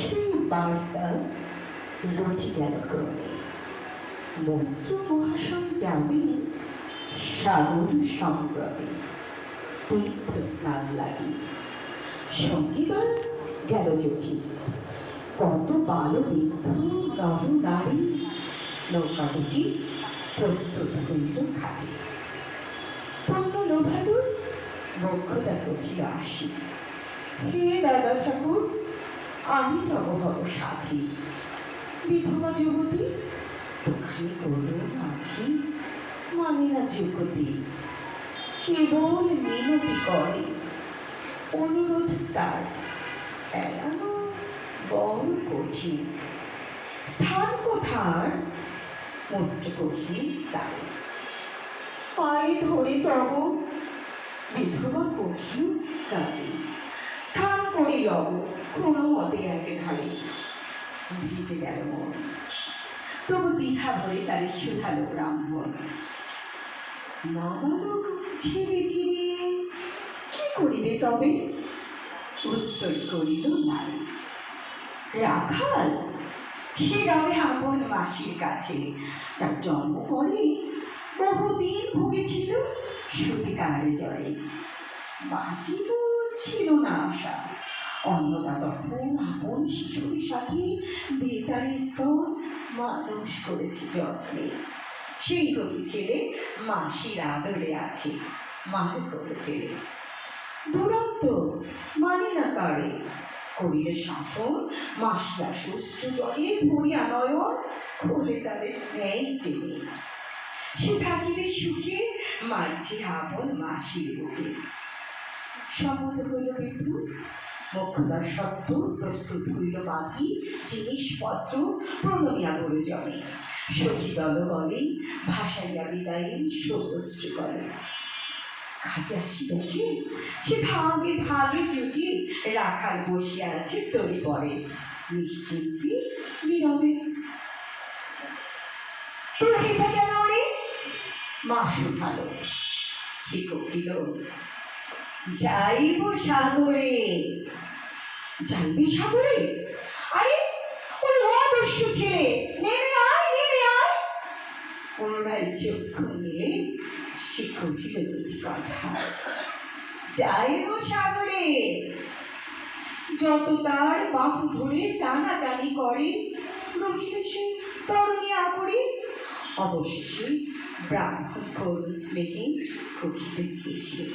সেই বার্তা রটি গেল ক্রমে। মন্ত্র মহাশয় যাবে সাগর সম্প্রবে তীর্থ স্নান লাগি। সঙ্গীদল গেল জটি কত বাল বৃদ্ধ নর। নারী নৌকা দুটি প্রস্তুত হইল খাটি। পণ্য লোভাদুর বক্ষতা কঠিল আসি। হে দাদা ঠাকুর আমি তব হব সাথী। বিধবা যুবতী তোখানি করুন আখি মানে না যুগতি কেবল মিনতি করে। অনুরোধ তার এড়ানো বড় কঠিন। স্থান কোথার? মন্ত্র কঠিন তার। পায়ে ধরে তব বিধবা কঠিন কাঁদে স্থান করে লব কোনো মতে একে ধারে। ভিজে গেল মন। তবু দ্বিধা ভরে তার শুধালো ব্রাহ্মণ। নাবালক ছেড়ে চিড়িয়ে কি করিবে তবে? উত্তর করিল, নাই। রাখাল, সে রবে আপন মাসির কাছে। তার জন্ম পরে বহুদিন ভুগেছিল সতীকারে জয়ে। বাঁচি তো ছিল না আশা। অন্নদা তখন আপন শিশুর সাথে বেতারি স্তর মানুষ করেছে যত্নে। সেই কবি ছেলে মাসির আদরে আছে মার করে ফেলে। দুরন্ত মানে না কারে? করিলে শাসন, মাসরা সুস্থ জলে ভরিয়া নয়ন খোলে তাদের নেই টেনে। সে থাকিবে সুখে মারছে আপন মাসির বুকে। শপথ হইল বিভু মোক্ষদার সত্য প্রস্তুত হইল বাকি জিনিসপত্র প্রণমিয়া গরু জমে সখী দল বলে ভাসাইয়া বিদায়ের সৌরশ্রী করে। কাজে আসি দেখে সে ভাগে ভাগে জুটি রাখাল বসিয়া আছে তরি পরে। নিশ্চিন্তি নীরবে তোর হেতা কেন রে? মা শুধালো। সে যাইব সাগরে। যাইবি সাগরে? আরে, ওই অদস্যু ছেলে, নেমে আয় নেমে আয়। পুনরায় চক্ষু নিয়ে সে কহিল দুটি কথা যাইব সাগরে। যত তার বাহু ধরে জানা জানি করে রহিল সে তরুণী আকরে। অবশেষে ব্রাহ্মণ কর্মী স্নেহে কহিতে বেশি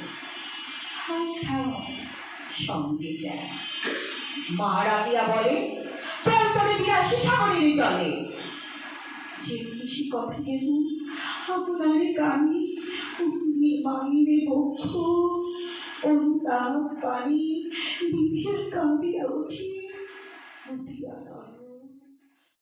হায় হায় সঙ্গে যায়। মা রাগিয়া বলে চল তোরে দিয়ে আসি সাগরের জলে। যেমনি সে কথা গেল আপনারে কানে অগ্নি মাইরে বক্ষ, অনুতাপ পানি বিধির কাঁদিয়া উঠি উঠিয়া নয়